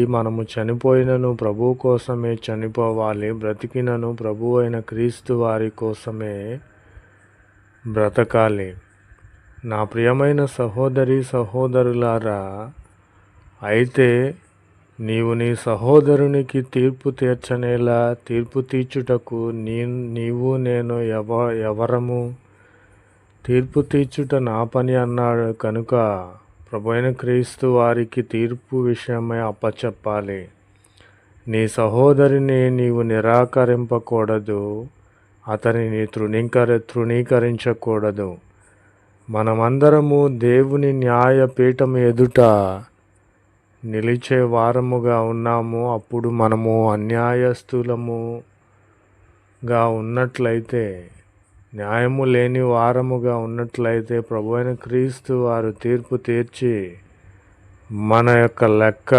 మనము చనిపోయినను ప్రభు కోసమే చనిపోవాలి బ్రతికినను ప్రభు అయిన క్రీస్తు వారి కోసమే బ్రతకాలి. నా ప్రియమైన సహోదరి సహోదరులారా అయితే నీవు నీ సహోదరునికి తీర్పు తీర్చనేలా తీర్పు తీర్చుటకు నీ నీవు నేను ఎవ ఎవరము? తీర్పు తీర్చుట నా పని అన్నాడు. కనుక ప్రభువైన క్రీస్తు వారికి తీర్పు విషయమై అప్పచెప్పాలి. నీ సహోదరిని నీవు నిరాకరింపకూడదు అతనిని తృణీకర తృణీకరించకూడదు. మనమందరము దేవుని న్యాయపీఠం ఎదుట నిలిచే వారముగా ఉన్నాము. అప్పుడు మనము అన్యాయస్థులముగా ఉన్నట్లయితే న్యాయము లేని వారముగా ఉన్నట్లయితే ప్రభు అయిన క్రీస్తు వారు తీర్పు తీర్చి మన యొక్క లెక్క